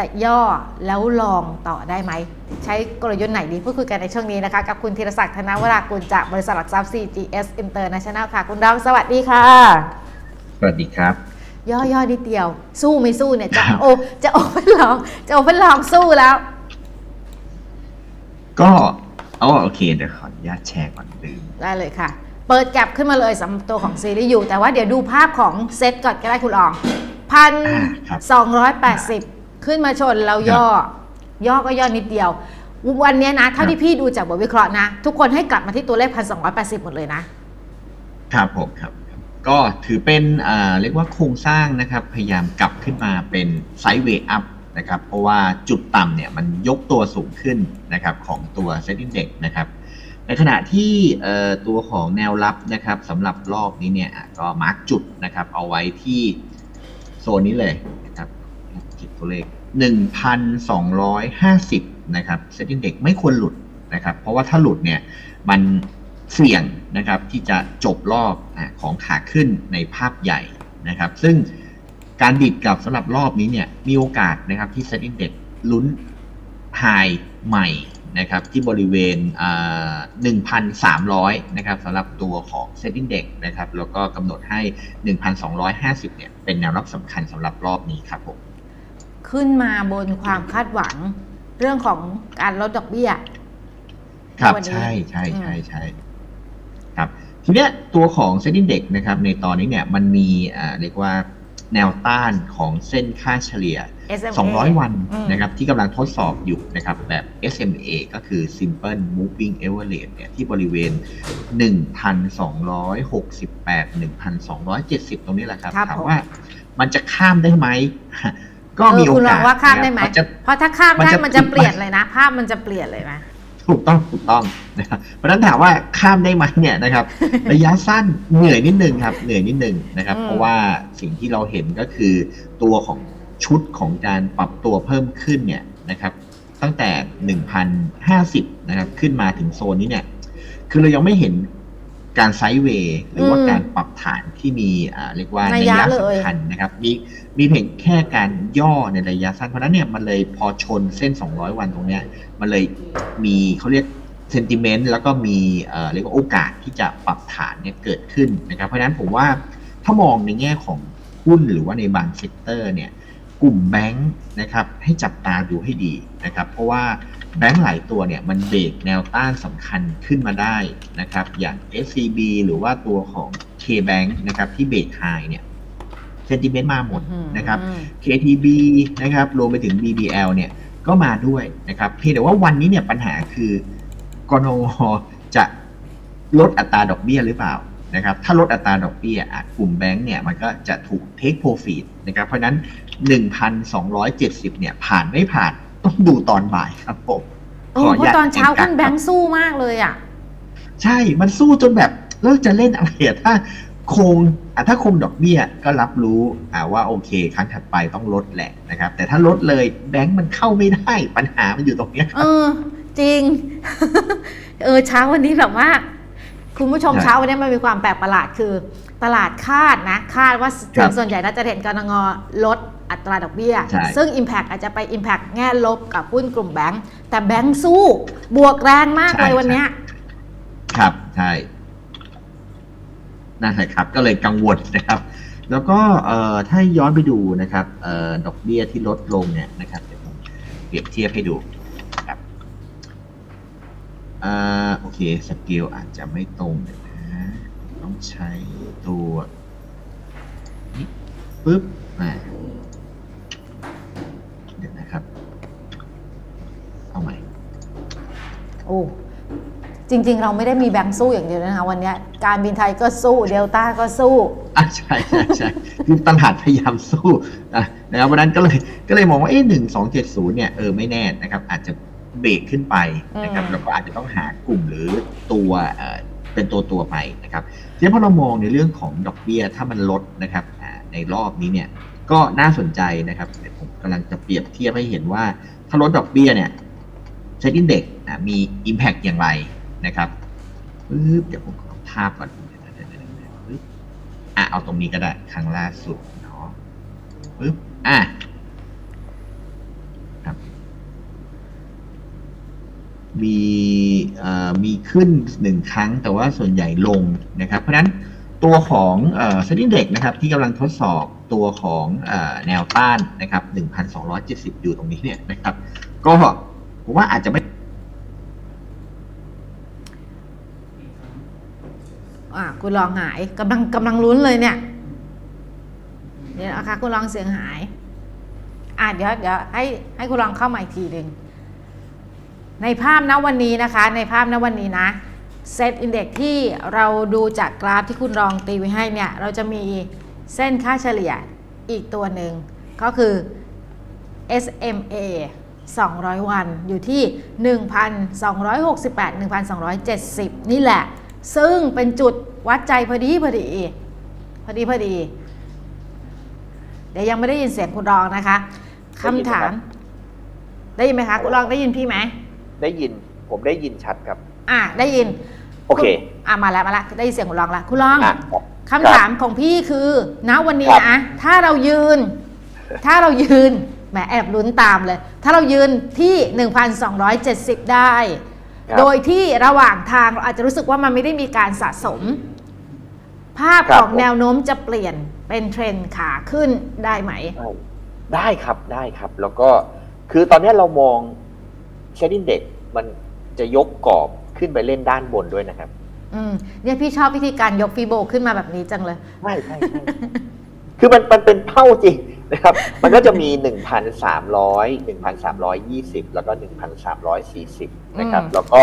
จะย่อแล้วลองต่อได้ไหม ใช้กลยุทธ์ไหนดีพูดคุยกันในช่วงนี้นะคะ กับคุณธีรศักดิ์ธนวรากุลจากบริษัทหลักทรัพย์ CGS International ค่ะ คุณดอมสวัสดีค่ะ สวัสดีครับ ย่อย่อนิดเดียว สู้ไม่สู้เนี่ยจะครับโอจะโอเปนลองจะโอเปนลองสู้แล้ว ก็เอาโอเคเดี๋ยวขออนุญาตแชร์ก่อนลืมได้เลยค่ะ เปิดแก็บขึ้นมาเลยสำหรับตัวของซีรีส์อยู่แต่ว่าเดี๋ยวดูภาพของเซตก่อนก็ได้คุณอองพันอ่าครับสองร้อยแปดสิบ ขึ้นมาชนแล้วย่อ ย่อก็ย่อนิดเดียว วันเนี้ยนะเท่าครับที่พี่ดูจากบทวิเคราะห์นะ ทุกคนให้กลับมาที่ตัวเลขพันสองร้อยแปดสิบหมดเลยนะ ครับผมครับครับก็ถือเป็นอ่าเรียกว่าโครงสร้างนะครับ พยายามกลับขึ้นมาเป็นไซด์เวย์อัพนะครับ เพราะว่าจุดต่ำเนี่ยมันยกตัวสูงขึ้นนะครับของตัวเซ็ต i ิ d เด็กนะครับในขณะที่เอ่อตัวของแนวรับนะครับสำหรับรอบนี้เนี่ยอะก็มาร์กจุดนะครับเอาไว้ที่โซนนี้เลย นะครับจิดตัวเลข 1,250 นะครับเซ็ต i ิ d เด็กไม่ควรหลุดนะครับ เพราะว่าถ้าหลุดเนี่ยมันเสี่ยงนะครับที่จะจบรอบอของขาขึ้นในภาพใหญ่นะครับ ซึ่งการดิดกับสำหรับรอบนี้เนี่ยมีโอกาสนะครับที่เซ็ต i ิ d เด็กลุ้นไฮใหม่นะครับที่บริเวณอ่า1,300 นะครับสำหรับตัวของเซ็ต i ิ d เด็กนะครับแล้วก็กำหนดให้ 1,250 เนี่ยเป็นแนวรับสำคัญสำหรับรอบนี้ครับผม ขึ้นมาบนความคาดหวัง เรื่องของการลดดอกเบี้ยครับวันนี้ใช่ใช่อืมใช่ใช่ครับ ทีเนี้ยตัวของเซ็นดิ้งเด็กนะครับ ในตอนนี้เนี่ยมันมีอ่าเรียกว่าแนวต้านของเส้นค่าเฉลี่ย SMA 200 วันอืมนะครับที่กำลังทดสอบอยู่นะครับแบบ SMA ก็คือ Simple Moving Average เนี่ยที่บริเวณ 1,268 1,270 ตรงนี้แหละครับครับถามผมว่ามันจะข้ามได้ไหม ก็เอมีอโอคุณลกาองสว่าข้ามได้ไหมนะครับนจะเพราะถ้าข้ามมันได้จะมันจะผิดเปลี่ยนเลยนะ ภาพมันจะเปลี่ยนเลยนะถูกต้องถูกต้องนะครับเพราะฉะนั้นถามว่าข้ามได้ไหมเนี่ยนะครับ ระยะสั้นเหนื่อยนิดนึงครับ เหนื่อยนิดนึงนะครับอืมเพราะว่าสิ่งที่เราเห็นก็คือตัวของชุดของการปรับตัวเพิ่มขึ้นเนี่ยนะครับ ตั้งแต่ 1,050 นะครับ ขึ้นมาถึงโซนนี้เนี่ย คือเรายังไม่เห็น การไซด์เวย์หรือว่าการปรับฐานที่มีเรียกว่านัในยะยะสำคัญนะครับมีมีเพียงแค่การย่อในระยะสั้นเพราะนั้นเนี่ยมันเลยพอชนเส้น 200 วันตรงเนี้ยมันเลยมีเขาเรียกเซนติเมนต์แล้วก็มีเรียกว่าโอกาสที่จะปรับฐานเนี่ยเกิดขึ้นนะครับ เพราะฉะนั้นผมว่าถ้ามองในแง่ของหุ้นหรือว่าในบางเซกเตอร์เนี่ยกลุ่มแบงค์นะครับให้จับตาดูให้ดีนะครับ เพราะว่า แบงค์หลายตัวเนี่ยมันเบรกแนวต้านสำคัญขึ้นมาได้นะครับ อย่าง SCB หรือว่าตัวของ KBank นะครับที่เบรกไฮเนี่ยเซนติเมนต์มาหมดนะครับอืม KTB นะครับรวมไปถึง BBL เนี่ยก็มาด้วยนะครับเพียงแต่ว่าวันนี้เนี่ยปัญหาคือกนงจะลดอัตราดอกเบี้ยหรือเปล่านะครับ ถ้าลดอัตราดอกเบี้ยอะกลุ่มแบงก์เนี่ยมันก็จะถูก take profit นะครับ เพราะฉะนั้น 1,270เนี่ยผ่านไม่ผ่าน ต้องดูตอนบ่ายครับผมเออเพราะตอนเช้าขึ้นแบงค์ค์สู้มากเลยอะ ใช่มันสู้จนแบบเลิกจะเล่นอะไรอะถ้าคงอะถ้าคงดอกเบี้ยก็รับรู้อ่าว่าโอเค ครั้งถัดไปต้องลดแหละนะครับ แต่ถ้าลดเลยแบงก์มันเข้าไม่ได้ปัญหามันอยู่ตรงเนี้ยคเอรับอจริง เออเช้าวันนี้แบบว่า คุณผู้ชมใช่เช้าวันนี้มันมีความแปลกประหลาดคือ ตลาดคาดนะ คาดว่าครัถึบงส่วนใหญ่น่าจะเห็นกรงงลด อัตราดอกเบี้ยใช่ซึ่ง Impact อาจจะไป Impact แง่ลบกับหุ้นกลุ่มแบงก์แต่แบงก์สู้บวกแรงมากเลยวันเนี้ยครับใช่นั่นแหละครับ ก็เลยกังวลนะครับ แล้วก็เอ่อถ้าย้อนไปดูนะครับเอ่อดอกเบี้ยที่ลดลงเนี่ยนะครับเดี๋ยวผมเปรียบเทียบให้ดูนะครับอ่าโอเคสเกลอาจจะไม่ตรงเดี๋ยวนะต้องใช้ตัวนี้ปึ๊บอ่าเดี๋ยวนะครับ เอาใหม่ โอ้จริง ๆ เราไม่ได้มีแบงก์สู้อย่างเดียวนะคะวันเนี้ยการบินไทยก็สู้เดลต้าก็สู้อะใช่ใช่ใช่คือตลาดพยายามสู้อะนะครับวันนั้นก็เลยก็เลยมองว่าเอ๊ะหนึ่งสองเจ็ดศูนย์เนี่ยเออไม่แน่นะครับ อาจจะเบรกขึ้นไปนะครับอืมแล้วก็อาจจะต้องหากลุ่มหรือตัวเอ่อเป็นตัวตัวไปนะครับทีนี้พอเรามองในเรื่องของดอกเบี้ยถ้ามันลดนะครับอ่าในรอบนี้เนี่ยก็น่าสนใจนะครับเดี๋ยวผมกำลังจะเปรียบเทียบให้เห็นว่าถ้าลดดอกเบี้ยเนี่ย เซตอินเด็กมี Impact อย่างไรนะครับปึ๊บเดี๋ยวผมขอภาพก่อนอะเอาตรงนี้ก็ได้ครั้งล่าสุดเนาะปึ๊บอะครับมีเอ่อมีขึ้นหนึ่งครั้งแต่ว่าส่วนใหญ่ลงนะครับ เพราะนั้นตัวของเอ่อเซตอิเด็กนะครับ ที่กำลังทดสอบตัวของแนวต้านนะครับ 1,270 อยู่ตรงนี้เนี่ยนะครับ ก็ ผมว่าอาจจะไม่อะคุณลองหายกำลังกำลังลุ้นเลยเนี่ยเนี่ยนะคะคุณลองเสียงหาย อะเดี๋ยวเดี๋ยวให้ให้คุณลองเข้ามาอีกทีหนึ่งในภาพณวันนี้นะคะ ในภาพณวันนี้นะเซตอินเด็กที่เราดูจากกราฟที่คุณลองตีไว้ให้เนี่ย เราจะมีเส้นค่าเฉลี่ยอีกตัวหนึ่ง ก็คือ SMA 200 วันอยู่ที่ 1,268 1,270 นี่แหละ ซึ่งเป็นจุดวัดใจพอดีพอดีพอดีพอดี เดี๋ยวยังไม่ได้ยินเสียงคุณรองนะคะคำถาม ได้ยินไหมคะ คุณรองได้ยินพี่ไหม ได้ยินผมได้ยินชัดครับ อะได้ยิน โอเคณอะมาแล้วมาแล้วได้ยินเสียงคุณรองแล้วคุณรองอะคำถามของพี่คือณวันนี้ครับนะถ้าเรายืน ถ้าเรายืน แหมแอบลุ้นตามเลย ถ้าเรายืนที่ 1,270 ได้ ครับโดยที่ระหว่างทางเราอาจจะรู้สึกว่ามันไม่ได้มีการสะสม ภาพครับ ของผมแนวโน้มจะเปลี่ยนเป็นเทรนด์ขาขึ้นได้ไหม ได้ได้ครับได้ครับ แล้วก็คือตอนนี้เรามองเชดดิ้งเด็กมันจะยกกรอบขึ้นไปเล่นด้านบนด้วยนะครับอืมเนี่ยพี่ชอบวิธีการยกฟีโบขึ้นมาแบบนี้จังเลย ใช่ใช่ใช่ คือมันมันเป็นเป้าจริง นะครับ มันก็จะมี 1,300 1,320 แล้วก็ 1,340 นะครับอืมแล้วก็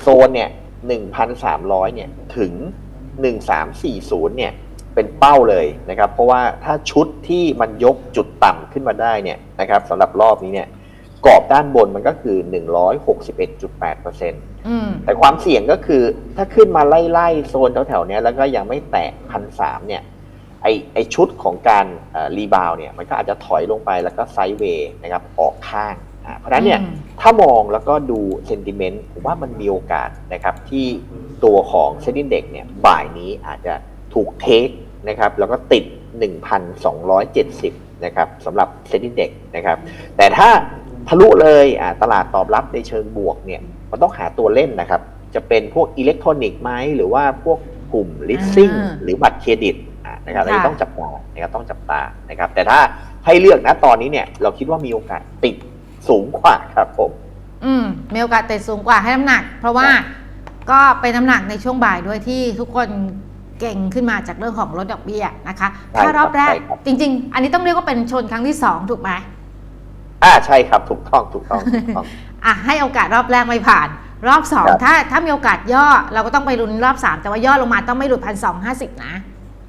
โซนเนี่ย 1,300 เนี่ย ถึง 1,340 เนี่ย เป็นเป้าเลยนะครับ เพราะว่าถ้าชุดที่มันยกจุดต่ำขึ้นมาได้เนี่ยนะครับสำหรับรอบนี้เนี่ย กรอบด้านบนมันก็คือ 161.8%อืมแต่ความเสี่ยงก็คือถ้าขึ้นมาไล่ๆโซนแถวๆเนี้ยแล้วก็ยังไม่แตะพันสามเนี่ย ไอไอชุดของการรีบาวเนี่ยมันก็อาจจะถอยลงไปแล้วก็ไซด์เวย์นะครับออกข้างอ่าเพราะฉะนั้นเนี่ยอืมถ้ามองแล้วก็ดูเซนติเมนต์ผมว่ามันมีโอกาสนะครับที่ตัวของเซนดินเด็กเนี่ยบ่ายนี้อาจจะถูกเทคนะครับแล้วก็ติด 1,270นะครับสำหรับเซนดินเด็กนะครับแต่ถ้าทะลุเลยอ่าตลาดตอบรับในเชิงบวกเนี่ยมันต้องหาตัวเล่นนะครับจะเป็นพวกอิเล็กทรอนิกส์ไหมหรือว่าพวกกลุ่มลิสซิ่งอ่าหรือบัตรเครดิตอ่า นะครับอันนี้ค่ะต้องจับตานะครับต้องจับตานะครับ แต่ถ้าให้เลือกนะตอนนี้เนี่ย เราคิดว่ามีโอกาสติดสูงกว่าครับผมอืมมีโอกาสเตะสูงกว่าให้น้ำหนัก เพราะว่าก็เป็นน้ำหนักในช่วงบ่ายด้วยที่ทุกคนเก่งขึ้นมาจากเรื่องของลดดอกเบี้ยนะคะใช่ถ้ารอบแรกใช่ครับจริง ๆ อันนี้ต้องเรียกว่าเป็นชนครั้งที่สองถูกไหมอ่าใช่ครับถูกต้องถูกต้องถูกต้องอะให้โอกาสรอบแรกไม่ผ่าน รอบสองครับถ้าถ้ามีโอกาสย่อเราก็ต้องไปลุ้นรอบสามแต่ว่าย่อลงมาต้องไม่หลุดพันสองห้าสิบนะ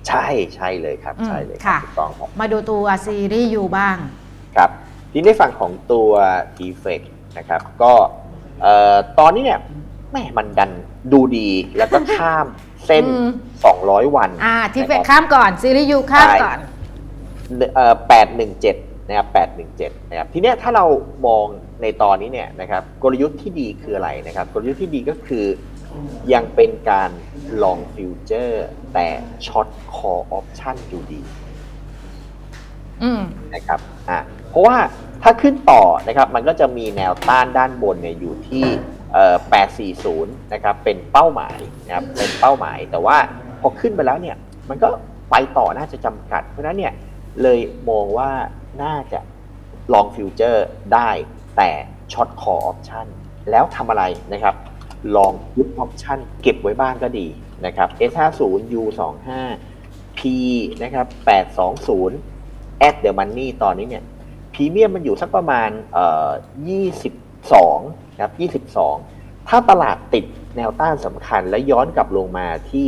ใช่ใช่เลยครับอืมใช่เลยครัค่ะบถูกต้องครับมาดูตัวซีรีส์ยูบ้างครับทีนี้ในฝั่งของตัว e f e c t นะครับก็เอ่อตอนนี้เนี่ยแม่มันดันดูดีแล้วก็ข้ามเส้นอืม200 วัน อ่า ที่นะเฟคกรับข้ามก่อน ซีรีส์ยูข้ามก่อนเอ่อ817นะครับ817นะครับทีเนี้ยถ้าเรามองในตอนนี้เนี่ยนะครับกลยุทธ์ที่ดีคืออะไรนะครับ กลยุทธ์ที่ดีก็คือ ยังเป็นการลองฟิวเจอร์ แต่ช็อตคอออปชันอยู่ดีอืมนะครับอะเพราะว่าถ้าขึ้นต่อนะครับ มันก็จะมีแนวต้านด้านบนเนี่ยอยู่ที่เอ่อ840 นะครับ เป็นเป้าหมายนะครับเป็นเป้าหมาย แต่ว่าพอขึ้นไปแล้วเนี่ย มันก็ไปต่อน่าจะจำกัด เพราะฉะนั้นเนี่ยเลยมองว่าน่าจะลองฟิวเจอร์ได้แต่ช็อตคอออปชันแล้วทำอะไรนะครับ ลองยุดออปชันเก็บไว้บ้างก็ดีนะครับ S50 U25 P นะครับ820 at the money ตอนนี้เนี่ยพรีเมียมมันอยู่สักประมาณเอ่อ22นะครับ22 ถ้าตลาดติดแนวต้านสำคัญและย้อนกลับลงมาที่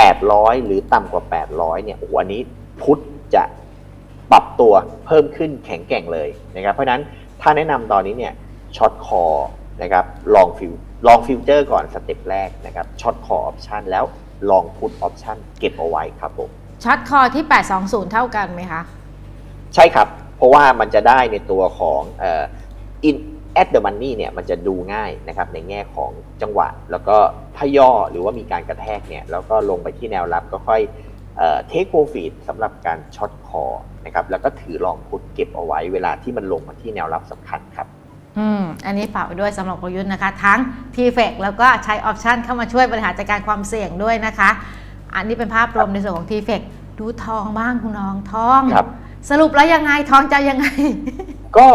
800 หรือต่ำกว่า 800 เนี่ยโอ้อันนี้พุทธจะปรับตัวเพิ่มขึ้นแข็งแกร่งเลยนะครับ เพราะฉะนั้นถ้าแนะนำตอนนี้เนี่ยช็อตคอนะครับลองฟิว ลองฟิวเจอร์ก่อนสเต็ปแรกนะครับช็อตคอออปชันแล้วลองพุทออปชันเก็บเอาไว้ครับผมช็อตคอที่ 820 เท่ากันไหมคะ ใช่ครับ เพราะว่ามันจะได้ในตัวของเอ่อ in at the money เนี่ยมันจะดูง่ายนะครับในแง่ของจังหวะ แล้วก็ถ้าย่อหรือว่ามีการกระแทกเนี่ยแล้วก็ลงไปที่แนวรับก็ค่อยเอ่อ take profit สำหรับการช็อตคอนะครับแล้วก็ถือลองพุทเก็บเอาไว้เวลาที่มันลงมาที่แนวรับสำคัญครับ อืมอันนี้ฝากไว้ด้วยสำหรับกลยุทธ์นะคะ ทั้ง t f e c แล้วก็ใช้ออปชันเข้ามาช่วยบริหารจัดการความเสี่ยงด้วยนะคะ อันนี้เป็นภาพรวมในส่วนของ t f e c ดูทองบ้างคุณน้องทอง ครับ สรุปแล้วยังไงทองจะยังไง ก็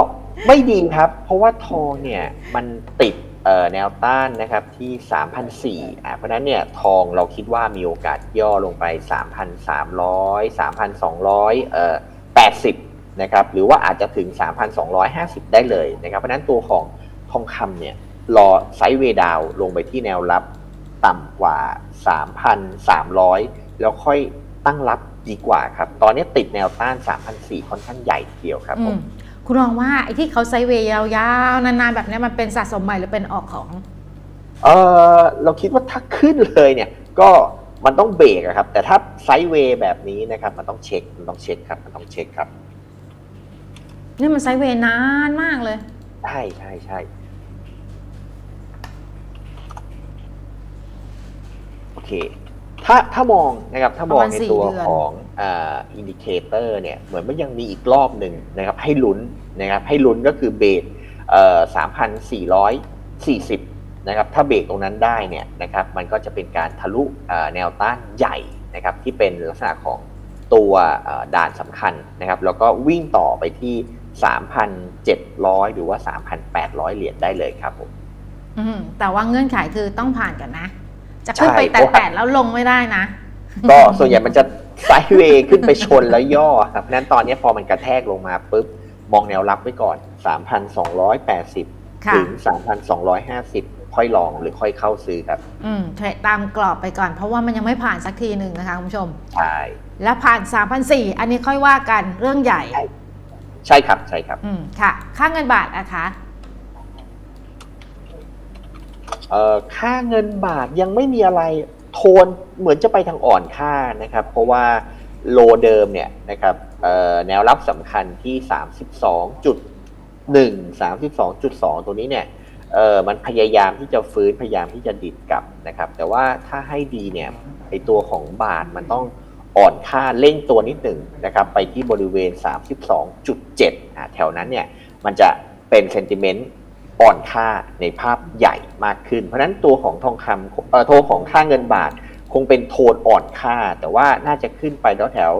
ไม่ดีครับ เพราะว่าทองเนี่ยมันติดเอ่อแนวต้านนะครับที่3,400อะเพราะฉะนั้นเนี่ยทองเราคิดว่ามีโอกาสย่อลงไป 3,300 3,200เอ่อ80 นะครับหรือว่าอาจจะถึง 3,250 ได้เลยนะครับเพราะฉะนั้นตัวของทองคำเนี่ยรอไซด์เวย์ดาวน์ลงไปที่แนวรับต่ำกว่า 3,300 แล้วค่อยตั้งรับดีกว่าครับ ตอนนี้ติดแนวต้าน 3,400 ค่อนข้างใหญ่ทีเดียวครับอืผมมคุณลองว่าไอ้ที่เขาไซด์เวย์ยาวๆ นานๆ แบบเนี้ยมันเป็นสะสมใหม่หรือเป็นออกของ เออเราคิดว่าถ้าขึ้นเลยเนี่ย ก็มันต้องเบรกอะครับ แต่ถ้าไซด์เวย์แบบนี้นะครับ มันต้องเช็ค มันต้องเช็คครับ มันต้องเช็คครับ นี่มันไซด์เวย์นานมากเลย ใช่ใช่ใช่โอเค ถ้าถ้ามองนะครับ ถ้ามองประมาณในสี่ตัวเดือนของอ่าอินดิเคเตอร์เนี่ย เหมือนมันยังมีอีกรอบหนึ่งนะครับ ให้ลุ้นนะครับ ให้ลุ้นก็คือเบรกเอ่อสามพันสี่ร้อยสี่สิบนะครับ ถ้าเบรกตรงนั้นได้เนี่ยนะครับ มันก็จะเป็นการทะลุเอ่อแนวต้านใหญ่นะครับ ที่เป็นลักษณะของ ตัวเอ่อด่านสำคัญนะครับ แล้วก็วิ่งต่อไปที่ 3,700 หรือว่า 3,800 เหรียญได้เลยครับผมอืมแต่ว่าเงื่อนไขคือต้องผ่านกันนะ จะขึ้นไปใช่แตเพราะว่าะๆแล้วลงไม่ได้นะ ก็ส่วนใหญ่มันจะไซด์เวย์ขึ้นไปชนแล้วย่อครับเพราะฉะนั้นตอนนี้พอมันกระแทกลงมาปุ๊บ มองแนวรับไว้ก่อน 3,280ค่ะถึง 3,250 ค่อยลองหรือค่อยเข้าซื้อครับ อืมเทรดตามกรอบไปก่อน เพราะว่ามันยังไม่ผ่านสักทีหนึ่งนะคะคุณผู้ชม ใช่แล้วผ่าน 3,400 อันนี้ค่อยว่ากันเรื่องใหญ่ ใช่ครับใช่ครับ อืมค่ะ ค่าเงินบาทนะคะ เอ่อค่าเงินบาทยังไม่มีอะไรโทนเหมือนจะไปทางอ่อนค่านะครับ เพราะว่าโลเดิมเนี่ยนะครับเอ่อแนวรับสำคัญที่ 32.1 32.2 ตัวนี้เนี่ย เออมันพยายามที่จะฟื้นพยายามที่จะดิดกลับนะครับ แต่ว่าถ้าให้ดีเนี่ยไอตัวของบาทมันต้องอ่อนค่าเร่งตัวนิดหนึ่งนะครับไปที่บริเวณ 32.7อ่าแถวนั้นเนี่ยมันจะเป็นเซนติเมนต์อ่อนค่าในภาพใหญ่มากขึ้น เพราะนั้นตัวของทองคำเอ่อตัวของค่าเงินบาท คงเป็นโทนอ่อนค่า แต่ว่าน่าจะขึ้นไปแถวแถว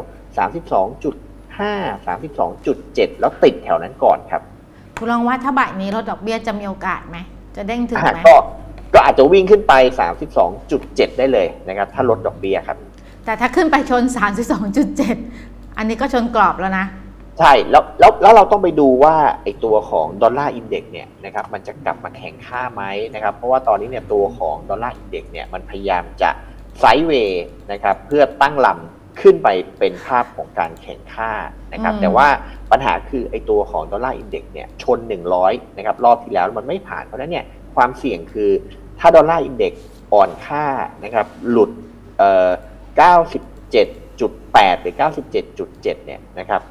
32.5 32.7 แล้วติดแถวนั้นก่อนครับ คุณลองว่าถ้าบ่ายนี้ลดดอกเบี้ยจะมีโอกาสไหม จะเด้งถึงอะไหมก็ก็อาจจะวิ่งขึ้นไป 32.7 ได้เลยนะครับ ถ้าลดดอกเบี้ยครับ แต่ถ้าขึ้นไปชน 32.7 อันนี้ก็ชนกรอบแล้วนะ ใช่แล้วแล้วแล้วเราต้องไปดูว่าไอตัวของดอลลาร์อินเด็กซ์เนี่ยนะครับมันจะกลับมาแข่งค่าไหมนะครับ เพราะว่าตอนนี้เนี่ยตัวของดอลลาร์อินเด็กซ์เนี่ยมันพยายามจะไซด์เวย์นะครับเพื่อตั้งลำ ขึ้นไปเป็นภาพของการแข่งค่านะครับอืมแต่ว่าปัญหาคือไอตัวของดอลลาร์อินเด็กซ์เนี่ยชน 100นะครับรอบที่แล้วมันไม่ผ่านเพราะฉะนั้นเนี่ยความเสี่ยงคือถ้าดอลลาร์อินเด็กซ์อ่อนค่านะครับหลุดเอ่อ97.8 หรือ 97.7 เนี่ยนะครับ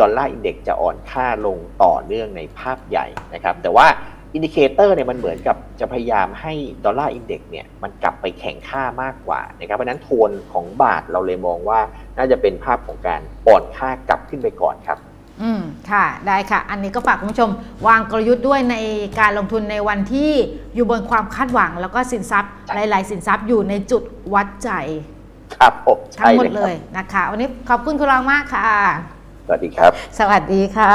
ดอลลาร์อินเด็กซ์จะอ่อนค่าลงต่อเนื่องในภาพใหญ่นะครับแต่ว่า อินดิเคเตอร์เนี่ยมันเหมือนกับจะพยายามให้ดอลลาร์อินเด็กซ์เนี่ยมันกลับไปแข่งค่ามากกว่านะครับเพราะฉะนั้นโทนของบาทเราเลยมองว่าน่าจะเป็นภาพของการอ่อนค่ากลับขึ้นไปก่อนครับ อืมค่ะได้ค่ะ อันนี้ก็ฝากคุณผู้ชม วางกลยุทธ์ด้วยในการลงทุนในวันที่อยู่บนความคาดหวัง แล้วก็สินทรัพย์ หลาย ๆ สินทรัพย์อยู่ในจุดวัดใจครับผมทั้งใช่หมดคเลรับยนะคะ วันนี้ขอบคุณคุณรองมากค่ะ สวัสดีครับ สวัสดีค่ะ